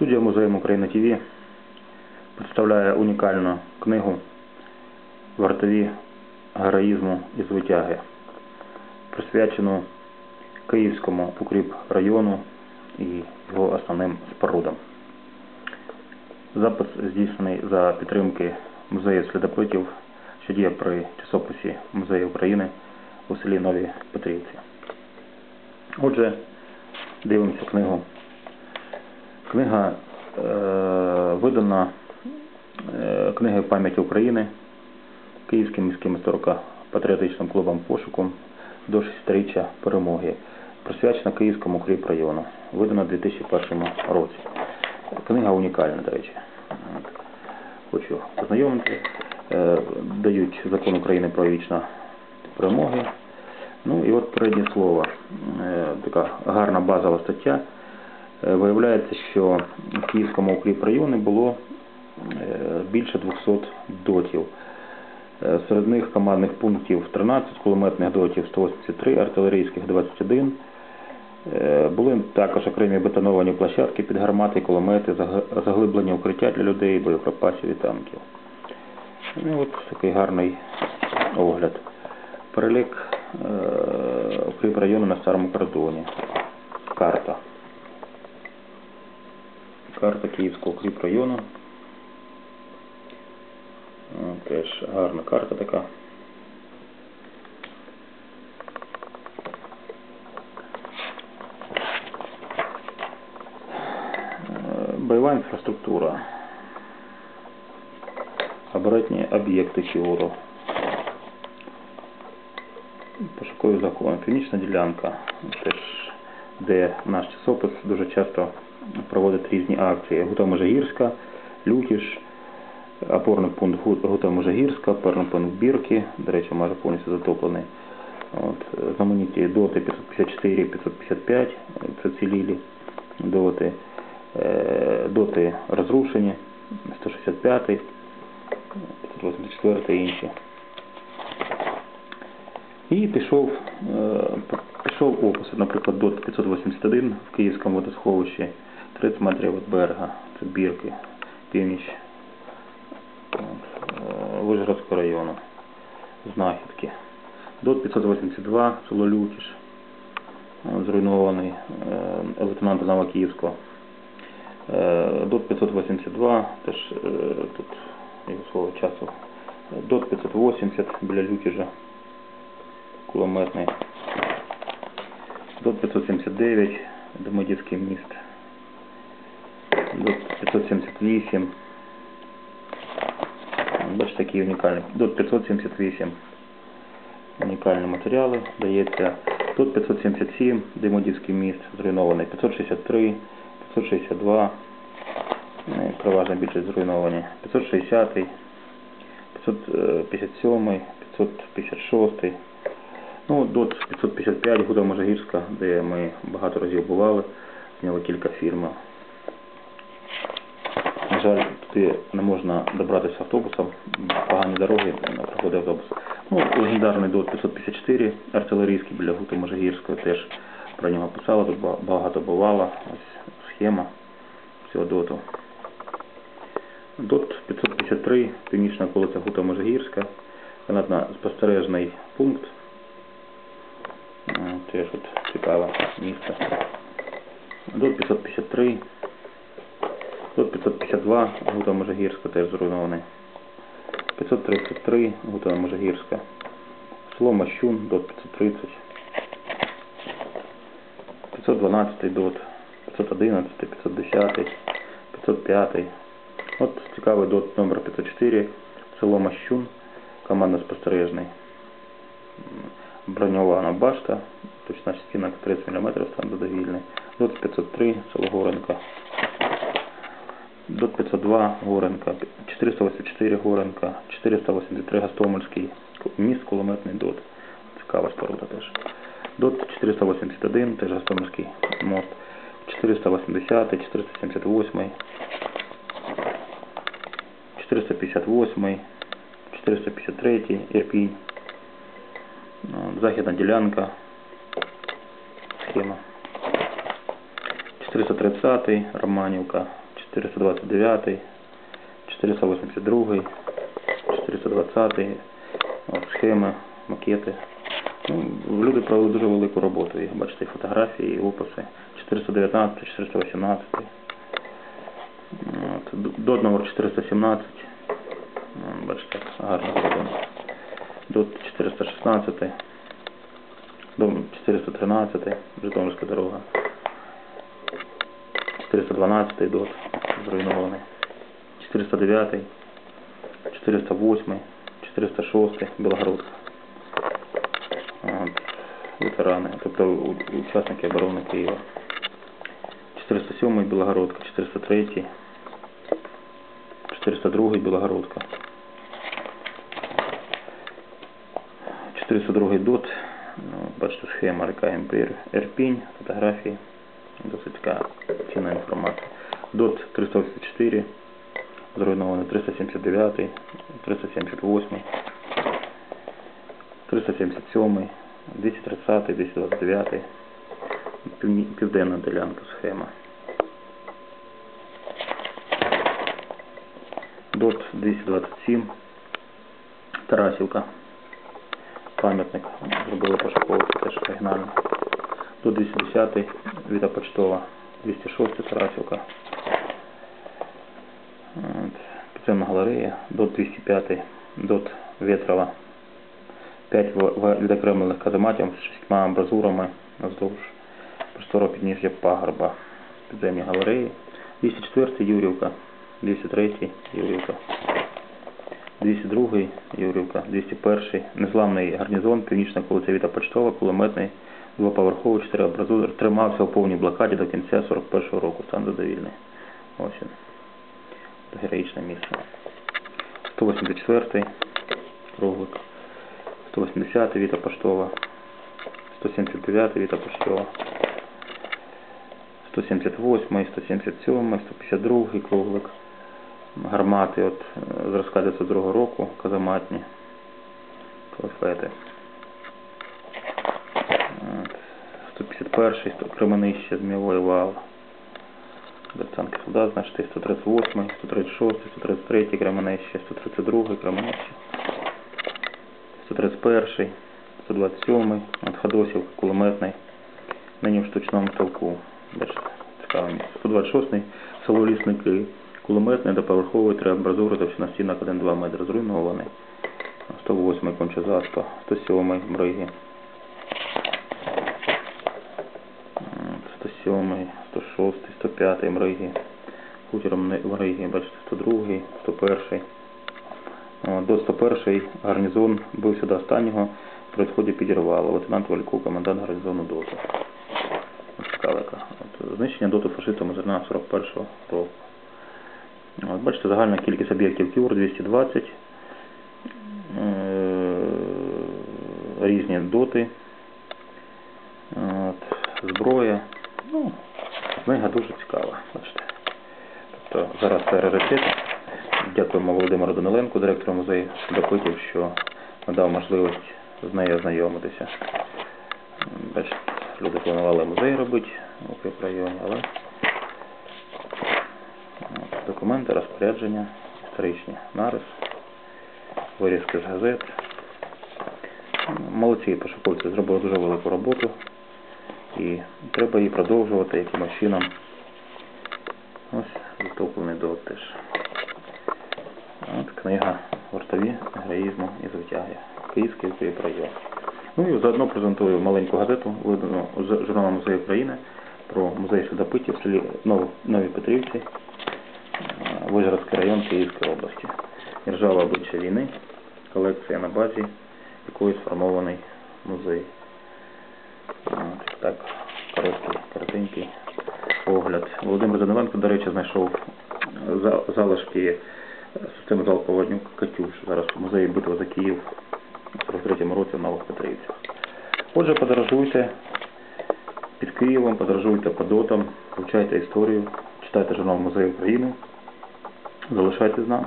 Студія Музею України ТВ представляє унікальну книгу Вартові героїзму і звитяги, присвячену Київському укріпрайону і його основним спорудам. Запис здійснений за підтримки музею слідопитів, що діє при часописі Музею України у селі Нові Петрівці. Отже, дивимося книгу. Книга е, видана е, книги пам'яті України Київським міським історико-патріотичним клубом пошуку до 60-річчя перемоги, присвячена Київському укріпрайону, видана у 2001 році. Книга унікальна, до речі. Хочу познайомити. Е, Дають закон України про вічна перемоги. Ну і от переднє слово. Е, Така гарна базова стаття. Е, Виявляється, що в Київському укріпрайоні було е, більше 200 дотів. Е, Серед них командних пунктів 13, кулеметних дотів 183, артилерійських 21. Е, Були також окремі бетоновані площадки під гармати, кулемети, заг- заглиблені укриття для людей, боєприпасів і танків. Ну, от такий гарний огляд. Перелік е, укріпрайону на старому кордоні. Карта. Карта Київського укріпрайону. О, Теж гарна карта така. Е, Бойова інфраструктура. Оборонні об'єкти Кіору. Пошуковий закон. Північна ділянка. Теж, де наш часопис дуже часто проводить різні акції. Гута Можагірська, Лютіш, опорний пункт Гу- Гута Можагірська, опорний пункт Бірки, до речі, майже повністю затоплений. От, е, знамениті доти 554, 555, е, це цілілі доти. Е, Доти розрушені, 165, 584 і інші. І пішов, е, пішов опис, наприклад, ДОТ 581 в Київському водосховищі, 30 метрів від берега, це бірки, північ е, Вижгородського району, знахідки. ДОТ 582, село Лютіш, е, зруйнований е, лейтенанта Новокиївського. Е, ДОТ 582, теж тут свого часу. ДОТ 580 біля Лютіжа, кулеметний. ДОТ 579, Домодівський міст. ДОТ 578. Бачите, такі унікальні. ДОТ 578. Унікальні матеріали дається. Тут 577, Демодівський міст зруйнований. 563, 562, е, переважно більшість зруйновані. 560, 557, 556. Ну, ДОТ 555, Гуда Можагірська, де ми багато разів бували, зняли кілька фільмів. На жаль, туди не можна добратися автобусом, погані дороги, проходить автобус. Ну, легендарний ДОТ 554, артилерійський біля Гути Можагірської, теж про нього писали, тут багато бувало. Ось схема цього ДОТу. ДОТ 553, північна околиця Гута Можагірська, канатно-спостережний пункт. М, Теж от цікаве місце. ДОТ 553, ДОТ 552, Гута Можагірська теж зруйнований. 533, Гута Можагірська. Село Мащун, ДОТ 530. 512 ДОТ, 511, 510, 505. От цікавий ДОТ номер 504, село Мащун, командно-спостережний. Броньована башта, точна стінок 30 мм, стан додовільний. ДОТ 503, село Горенка. ДОТ 502 Горенка, 484 Горенка, 483 Гастомельський, міст кулеметний ДОТ. Цікава споруда теж. ДОТ 481, теж Гастомельський мост. 480, 478, 458, 453 Ірпінь. Ну, Західна ділянка. Схема. 430 Романівка, 429, 482, 420, от, схеми, макети. Ну, люди провели дуже велику роботу. І бачите, фотографії, і описи. 419, 418. От, д- номер 417. Бачите, гарно зроблено. Дот 416. Дом 413, Житомирська дорога. 412 дот зруйнований. 409, 408, 406 Білогородка. От, ветерани, тобто учасники оборони Києва. 407 Білогородка, 403, 402 Білогородка. 402 дот, ну, бачите, схема река Імпір, Ерпінь, фотографії, досить така цінна інформація. Дот 384, зруйнований 379, 378, 377, 230, 229, півні- південна ділянка схема. Дот 227, Тарасівка, пам'ятник, зробили пошуковці, теж оригінально. Дот 210, Віта Почтова, 206 Тарасівка. Підземна галерея, дот 205, дот Ветрова, 5 відокремлених казематів з шістьма амбразурами вздовж простору підніжжя пагорба. Підземні галереї. 204 Юрівка, 203 Юрівка, 202 Юрівка, 201 Незламний гарнізон, північна вулиця Віта Почтова, кулеметний, двоповерховий, 4 амбразури, тримався у повній блокаді до кінця 41-го року, стан задовільний. Ось він. Героїчне місце. 184 Круглик. 180 Віта Поштова. 179 Віта Поштова. 178, 177, 152 Круглик. Гармати от е, зразка 902 року, казаматні. Клафети. 151 100 Кременище, Змієвий вал. Берцанки солдат, значить 138, 136, 133 Кременище, 132 Кременище, 131, 127, от Ходосів, кулеметний, нині в штучному стрілку. Бачите, цікаве місце. 126, село Лісники, кулеметний, доповерховий, три амбразури, товщина стінок 1-2 метри зруйнований. 108 Кончазаспа, 107 Мриги. От, 107, 106, 105 Мриги. Не- Мриги, бачите, 102, 101. О, До 101 гарнізон бився до останнього, при відході підірвало. Лейтенант Валько, комендант гарнізону ДОТу. Знищення ДОТу фашистами зерна 41-го року. От, бачите, загальна кількість об'єктів КЮР 220. Е, Різні доти. От, зброя. Ну, книга дуже цікава, бачите. Тобто зараз це раритет. Дякуємо Володимиру Даниленку, директору музею Допитів, що надав можливість з нею ознайомитися. Бачите, люди планували музей робити у Укріпрайоні, але документи, розпорядження, історичні нарис, вирізки з газет. Молодці пошуковці зробили дуже велику роботу і треба її продовжувати якимось чином. Ось затоплений дот теж. От книга Вартові героїзму і звитяги. Київський Укріпрайон. Ну і заодно презентую маленьку газету, видану з журналу Музею України про музей Слідопитів в селі Нов- Нові Петрівці, е, Вижгородський район Київської області. Держава обличчя війни, колекція на базі якої сформований музей. Так, короткий, коротенький огляд. Володимир Даниленко, до речі, знайшов залишки системи залпового вогню Катюш. Зараз в музеї битва за Київ у 43-му році в Нових Петрівцях. Отже, подорожуйте під Києвом, подорожуйте по дотам, вивчайте історію, читайте журнал Музею України. Залишайтесь з нами.